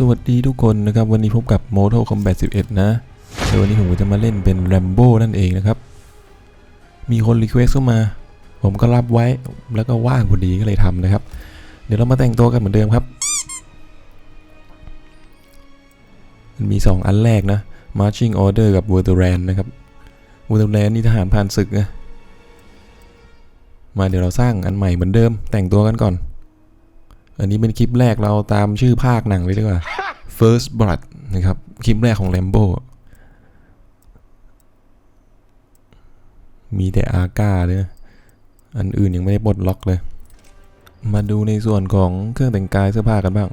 สวัสดีทุกคนนะครับวันนี้พบกับ Mortal Kombat 11 นะโดยวันนี้ผมจะมาเล่นเป็น Rambo นั่นเองนะครับ มีคนรีเควสเข้ามา ผมก็รับไว้แล้วก็ว่างพอดีก็เลยทำนะครับ เดี๋ยวเรามาแต่งตัวกันเหมือนเดิมครับ มันมี 2 อันแรกนะ Marching Order กับ w o r d e r a n นะครับ w o r d e r a n นี่ทหารผ่านศึกนะมาเดี๋ยวเราสร้างอันใหม่เหมือนเดิม แต่งตัวกันก่อน อันนี้เป็นคลิปแรกเราตามชื่อภาคหนังเลยดีกว่า First Blood นะครับ คลิปแรกของ Rambo มีแต่อาก้าเลยอันอื่นยังไม่ได้ปลดล็อกเลย มาดูในส่วนของเครื่องแต่งกายเสื้อผ้ากันบ้าง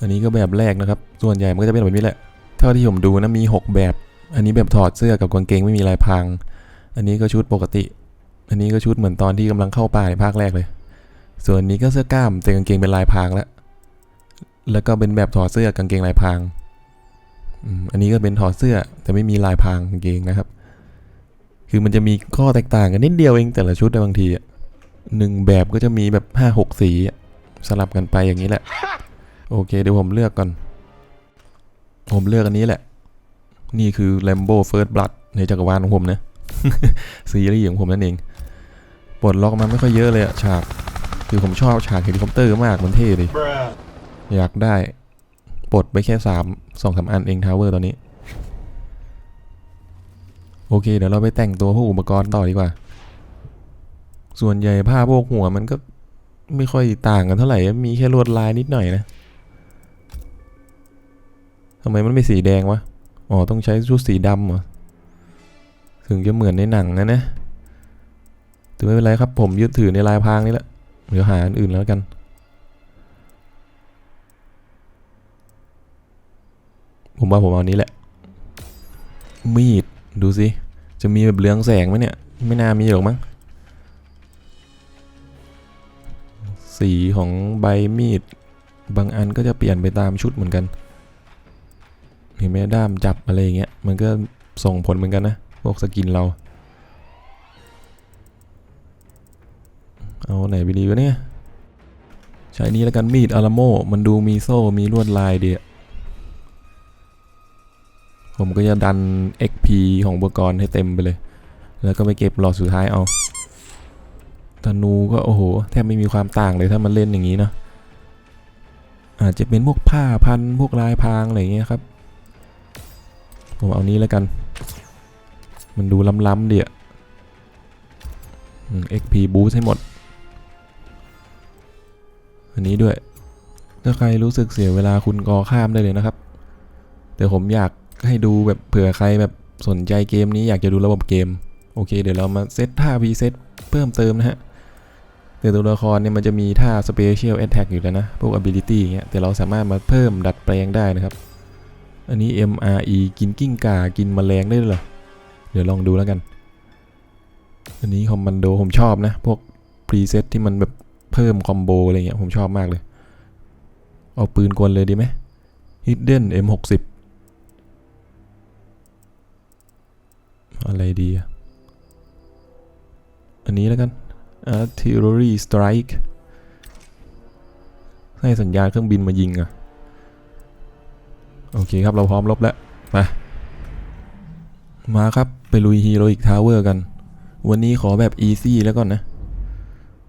อันนี้ก็แบบแรกนะครับ ส่วนใหญ่มันก็จะเป็นแบบนี้แหละ เท่าที่ผมดูนะมี 6 แบบ อันนี้แบบถอดเสื้อกับกางเกงไม่มีลายพาง อันนี้ก็ชุดปกติ อันนี้ก็ชุดเหมือนตอนที่กำลังเข้าป่าในภาคแรกเลย ส่วนนี้ก็เสื้อกล้ามแต่กางเกงเป็นลายพรางแล้ว แล้วก็เป็นแบบถอดเสื้อกางเกงลายพราง อันนี้ก็เป็นถอดเสื้อแต่ไม่มีลายพรางกางเกงนะครับ คือมันจะมีข้อแตกต่างกันนิดเดียวเองแต่ละชุดในบางทีหนึ่งแบบก็จะมีแบบห้าหกสีสลับกันไปอย่างนี้แหละ โอเคเดี๋ยวผมเลือกก่อน ผมเลือกอันนี้แหละ นี่คือ Lambo First Blood ในจักรวาลของผมนะ ซีรีส์ของผมนั่นเองปลดล็อกมาไม่ค่อยเยอะเลยอะฉาก คือผมชอบฉากเฮลิคอปเตอร์มากมันเท่ดิ Bruh. อยากได้ปลดไปแค่สามสองสามอันเองทาวเวอร์ตอนนี้ โอเค เดี๋ยวเราไปแต่งตัวพวกอุปกรณ์ต่อดีกว่า ส่วนใหญ่ผ้าพวกหัวมันก็ไม่ค่อยต่างกันเท่าไหร่ มีแค่ลวดลายนิดหน่อยนะทำไมมันไม่สีแดงวะ อ๋อ ต้องใช้ชุดสีดำเหรอ ถึงจะเหมือนในหนังนะนะ แต่ไม่เป็นไรครับผมยึดถือในลายพรางนี่แหละ เดี๋ยวหาอันอื่นแล้วกัน ผมว่าผมเอานี้แหละ มีด ดูสิ จะมีแบบเรืองแสงไหมเนี่ย ไม่น่ามีหรอกมั้ง สีของใบมีด บางอันก็จะเปลี่ยนไปตามชุดเหมือนกันเห็นไหมด้ามจับอะไรอย่างเงี้ย มันก็ส่งผลเหมือนกันนะ พวกสกินเรา เอาไหนไปดีวะเนี่ย ใช้นี้แล้วกันมีดอาราโม มันดูมีโซ่ มีลวดลายดีอะผมก็จะดัน XP ของอุปกรณ์ให้เต็มไปเลย แล้วก็ไปเก็บหลอดสุดท้ายเอาธนูก็โอ้โห แทบไม่มีความต่างเลยถ้ามันเล่นอย่างนี้เนาะอาจจะเป็นพวกผ้าพันพวกลายพรางอะไรเงี้ยครับ ผมเอานี้แล้วกัน มันดูล้ำๆดีอะอืม XP boost ให้หมด อันนี้ด้วย ถ้าใครรู้สึกเสียเวลาคุณกอข้ามได้เลยนะครับ แต่ผมอยากให้ดูแบบเผื่อใครแบบสนใจเกมนี้อยากจะดูระบบเกม โอเค เดี๋ยวเรามาเซตท่า V เซตเพิ่มเติมนะฮะแต่ตัวละครเนี่ยมันจะมีท่า Special Attack อยู่แล้วนะ พวก Ability อย่างเงี้ยแต่เราสามารถมาเพิ่มดัดแปลงได้นะครับ อันนี้ MRE กินกิ้งก่ากินแมลงได้เหรอ เดี๋ยวลองดูแล้วกัน อันนี้คอมมานโดผมชอบนะ พวก preset ที่มันแบบ เพิ่มคอมโบอะไรเงี้ยผมชอบมากเลย เอาปืนกลเลยดีไหม Hidden M60 อะไรดีอะอันนี้แล้วกัน Artillery Strike ให้สัญญาณเครื่องบินมายิงอะโอเคครับเราพร้อมรบแล้วไปมาครับ ไปลุย Heroic Tower กัน วันนี้ขอแบบ Easy แล้วก่อนนะ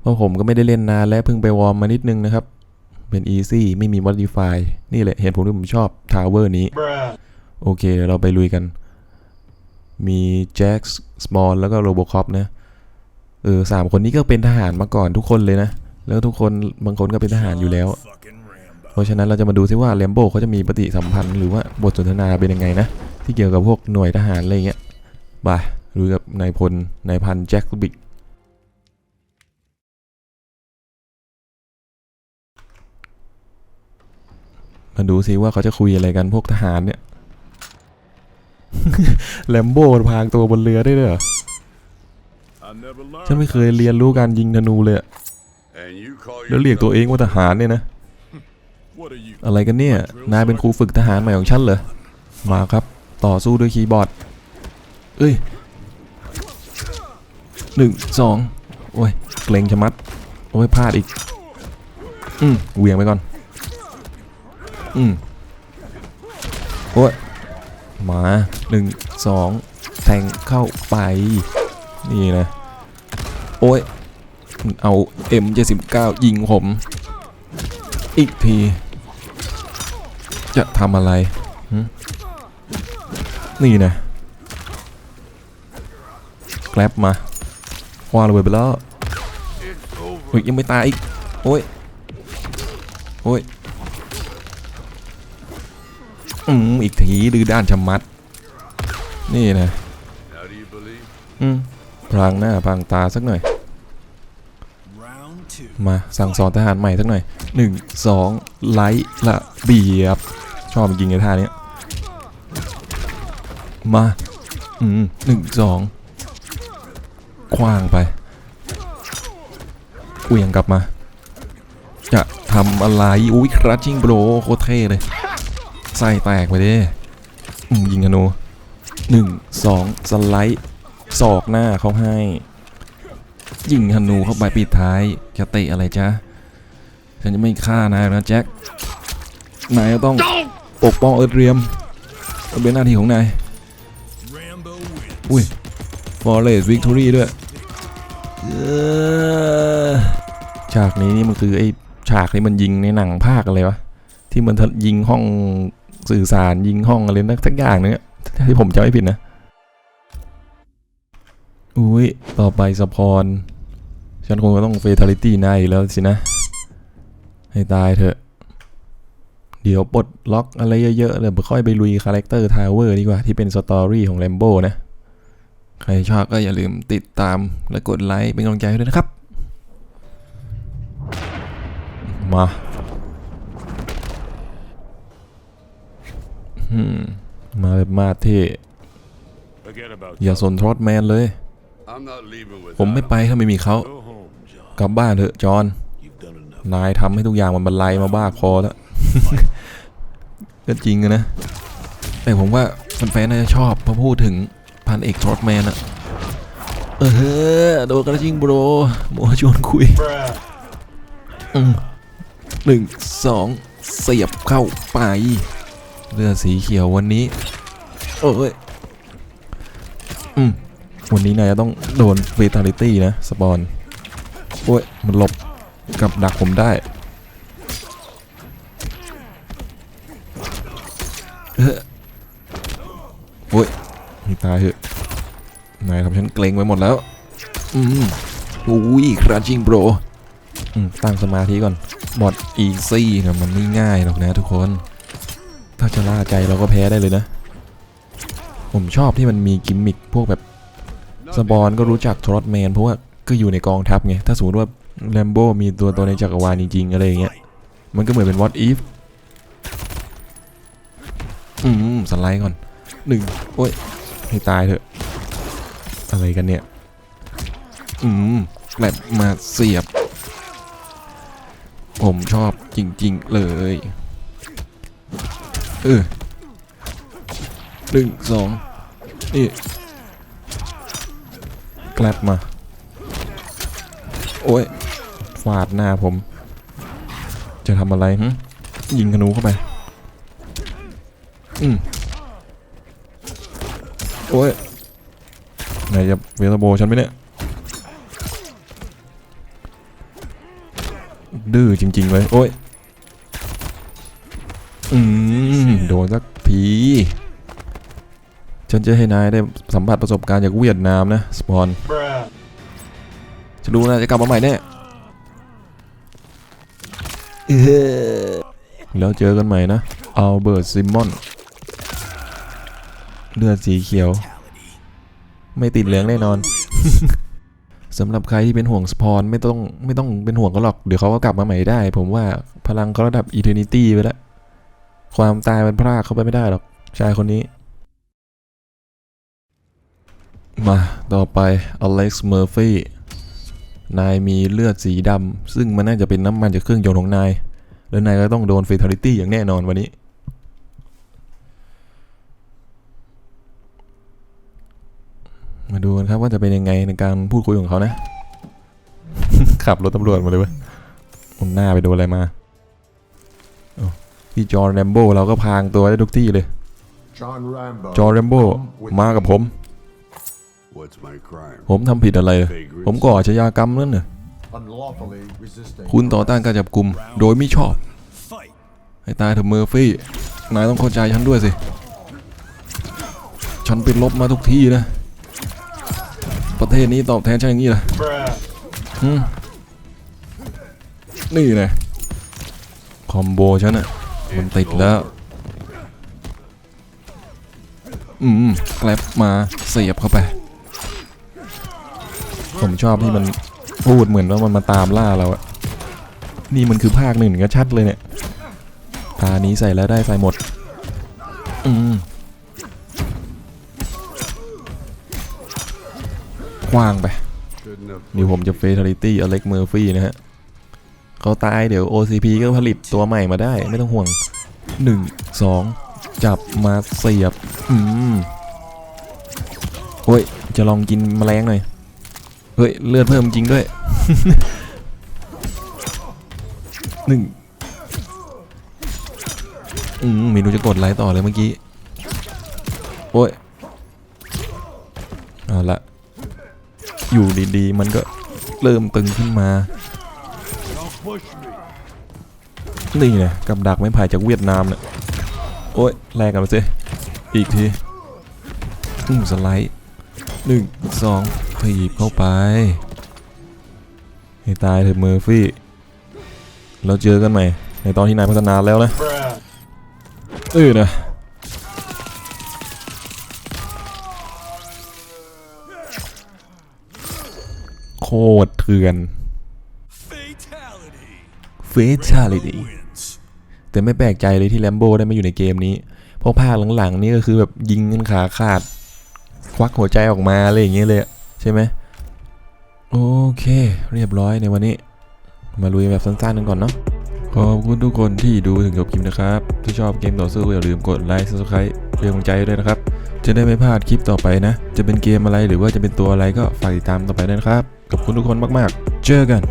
เพราะผมก็ไม่ได้เล่นนานและเพิ่งไปวอร์มมานิดนึงนะครับ เป็น Easy ไม่มี Modify นี่แหละเหตุผลที่ผมชอบ Tower นี้ โอเคเดี๋ยวเราไปลุยกัน มีแจ็คสมอลแล้วก็โรบคอปนะ เออสามคนนี้ก็เป็นทหารมาก่อนทุกคนเลยนะ แล้วทุกคนบางคนก็เป็นทหารอยู่แล้ว เพราะฉะนั้นเราจะมาดูซิว่าแลมโบเขาจะมีปฏิสัมพันธ์หรือว่าบทสนทนาเป็นยังไงนะ ที่เกี่ยวกับพวกหน่วยทหารอะไรเงี้ยบายดูกับนายพลนายพันแจ็คบิก มาดูซิว่าเขาจะคุยอะไรกันพวกทหารเนี่ยแลมโบพางตัวบนเรือได้ด้วยเหรอฉันไม่เคยเรียนรู้การยิงธนูเลยแล้วเรียกตัวเองว่าทหารเนี่ยนะ อะไรกันเนี่ย นายเป็นครูฝึกทหารใหม่ของฉันเหรอ มาครับ ต่อสู้ด้วยคีย์บอร์ด เอ้ยหนึ่งสองโอ้ย เกรงชะมัด โอ้ยพลาดอีก อืมเหวียงไปก่อน อืมโอ้ยมาหนึ่งสองแทงเข้าไป นี่นะ โอ้ยมันเอา M79 ยิงผม อีกที จะทำอะไร นี่นะ แกลบมาคว้าระเบิดไปแล้วยยังไม่ตายอีก โอ้ย โอ้ย อืมอีกทีดื้อด้านชะมัด นี่นะอืมพรางหน้าพรางตาสักหน่อย มาสั่งสอนทหารใหม่สักหน่อยหนึ่งสองไลท์ละเบียบ ชอบจริงๆในท่านี้มาอืมหนึ่งสองคว้างไปเวียงกลับมา จะทำอะไรอุ้ยครัชชิ่งโบรโคเท่เลย ไส้แตกไปดิยิงธนูหนึ่งสองสไลด์ศอกหน้าเขาให้ ยิงธนูเข้าไปปิดท้ายจะเตะอะไรจ๊ะฉันจะไม่ฆ่านายนะแจ็คนายต้องปกป้องเอิร์ธเรียมมันเป็นหน้าที่ของนายอุ้ยฟอร์เรสวิกตอรี่ด้วยฉากนี้นี่มันคือไอ้ฉากที่มันยิงในหนังภาคอะไรวะที่มันยิงห้อง สื่อสารยิงห้องอะไรนักสักอย่างนึงที่ผมจำไม่ผิดนะ อุ้ยต่อไปสปอน ฉันคงจะต้องเฟทาลิตี้นายอีกแล้วสินะ ให้ตายเถอะ เดี๋ยวปลดล็อกอะไรเยอะๆเลยค่อยไปลุยคาแรคเตอร์ทาวเวอร์ดีกว่า ที่เป็นสตอรี่ของแลมโบนะ ใครชอบก็อย่าลืมติดตามและกดไลค์เป็นกำลังใจให้ด้วยนะครับ มา มมาแบบมาเท่ Forget about อย่าสนทรอตแมนเลย I'm not leaving with ผมไม่ไปถ้าไม่มีเขา Go home, John. กลับบ้านเถอะจอห์น You've done enough. นายทำให้ทุกอย่างมันบรรลัยมาบ้าพอแล้ว ก็จริงอะนะ แต่ผมว่าแฟนๆน่าจะชอบพอพูดถึงพันเอกทรอตแมนอะเออโดนกระชิงโบรโมชวนคุยอืมหนึ่งสองเสียบเข้าไป เลือดสีเขียววันนี้โอ้ยอืมวันนี้นายจะต้องโดนเฟตาลิตี้นะสปอนโอ้ยมันหลบกับดักผมได้เออโอ้ยให้ตายเถอะนายทำฉันเกรงไปหมดแล้ว อืมอุ้ยคราชิงโบรอืมตั้งสมาธิก่อน บอดอีซี่นะมันไม่ง่ายหรอกนะทุกคน ถ้าจะล่าใจเราก็แพ้ได้เลยนะ ผมชอบที่มันมีกิมมิคพวกแบบสปอนก็รู้จักทรอตแมนเพราะว่าก็อยู่ในกองทัพไง ถ้าสมมติว่าแลมโบมีตัวตัวในจักรวาลจริง ๆ อะไรอย่างเงี้ย มันก็เหมือนเป็น what if อืมสไลด์ก่อนหนึ่งโอ้ย ให้ตายเถอะ อะไรกันเนี่ย อืมแบบมาเสียบ ผมชอบจริง ๆ เลย เออหนึ่งสองนี่แกลบมา โอ้ยฟาดหน้าผม จะทำอะไรหึยิงธนูเข้าไป อืมโอ้ยไหนจะเวลโบฉันไหมเนี่ย ดื้อจริง ๆ เลย โอ้ย อืมโดนสักที ฉันจะให้นายได้สัมผัสประสบการณ์จากเวียดนามนะ สปอน จะรู้นะจะกลับมาใหม่แน่แล้วเจอกันใหม่นะอัลเบิร์ตซิมมอน เลือดสีเขียว ไม่ติดเหลืองแน่นอนสำหรับใครที่เป็นห่วงสปอนไม่ต้องไม่ต้องเป็นห่วงเขาหรอก เดี๋ยวเขาก็กลับมาใหม่ได้ ผมว่าพลังเขาระดับอีเทอร์นิตี้ไปแล้ว ความตายมันพรากเขาไปไม่ได้หรอกชายคนนี้ มาต่อไปอเล็กซ์เมอร์ฟี่นายมีเลือดสีดำ ซึ่งมันน่าจะเป็นน้ำมันจากเครื่องยนต์ของนาย แล้วนายก็ต้องโดนเฟท a ลิตี้อย่างแน่นอนวันนี้ มาดูกันครับว่าจะเป็นยังไงในการพูดคุยของเขานะ ขับรถตำรวจมาเลยเว้ยหน้าไปโดนอะไรมา พี่จอห์นแรมโบ้เราก็พรางตัวได้ทุกที่เลย John Rambo. จอร์แรมโบมากับผม What's my crime? ผมทำผิดอะไรเลยผมก่ออาชญากรรมนั่นน่ะ Unlawfully resisting. คุณต่อต้านการจับกลุ่มโดยไม่ชอบ Fight. ให้ตายเถอะเมอร์ฟี่ นายต้องเข้าใจฉันด้วยสิ ฉันเป็นลบมาทุกที่นะ ประเทศนี้ตอบแทนฉันอย่างนี้ล่ะ Bruh. อืมนี่ไงคอมโบฉันอะ มันติดแล้ว อืมแกลบมาเสียบเข้าไป ผมชอบที่มันพูดเหมือนว่ามันมาตามล่าเราอะนี่มันคือภาคหนึ่งก็ชัดเลยเนี่ยตานี้ใส่แล้วได้ใส่หมด อืมกว้างไปนี่ผมจะเฟ t a ลิตี้อเล็กเมอร์ฟี่นะฮะ เขาตายเดี๋ยว OCP ก็ผลิตตัวใหม่มาได้ไม่ต้องห่วง 1 2 จับมาเสียบ อืมโอ้ย จะลองกินแมลงหน่อย เฮ้ย เลือดเพิ่มจริงด้วยหนึ่งอืมเมนูจะกดไลค์ต่อเลยเมื่อกี้ โอ้ยเอาละอยู่ดีๆ มันก็เริ่มตึงขึ้นมา นี่ไงกับดักไม้ไผ่จากเวียดนามเนี่ยโอ้ยแลกกันไปสิอีกทีอืมสไลด์หนึ่งสองถีบเข้าไป ให้ตายเถอะเมอร์ฟี่เราเจอกันใหม่ ในตอนที่นายพัฒนาแล้วนะเออนะโคตรเถื่อน Fatality. เฟชาลิตี้แต่ไม่แปลกใจเลยที่แลมโบได้มาอยู่ในเกมนี้ เพราะภาคหลังๆนี่ก็คือแบบยิงกันขาขาด ควักหัวใจออกมาอะไรอย่างเงี้ยเลยอะใช่ไหมโอเค เรียบร้อยในวันนี้ มาลุยแบบสั้นๆกันก่อนเนาะขอบคุณทุกคนที่ดูถึงจบคลิปนะครับ ถ้าชอบเกมต่อสู้อย่าลืมกดไลค์ subscribe เป็นกำลังใจด้วยนะครับ จะได้ไม่พลาดคลิปต่อไปนะ จะเป็นเกมอะไรหรือว่าจะเป็นตัวอะไรก็ฝากติดตามต่อไปด้วยนะครับ ขอบคุณทุกคนมากๆ เจอกัน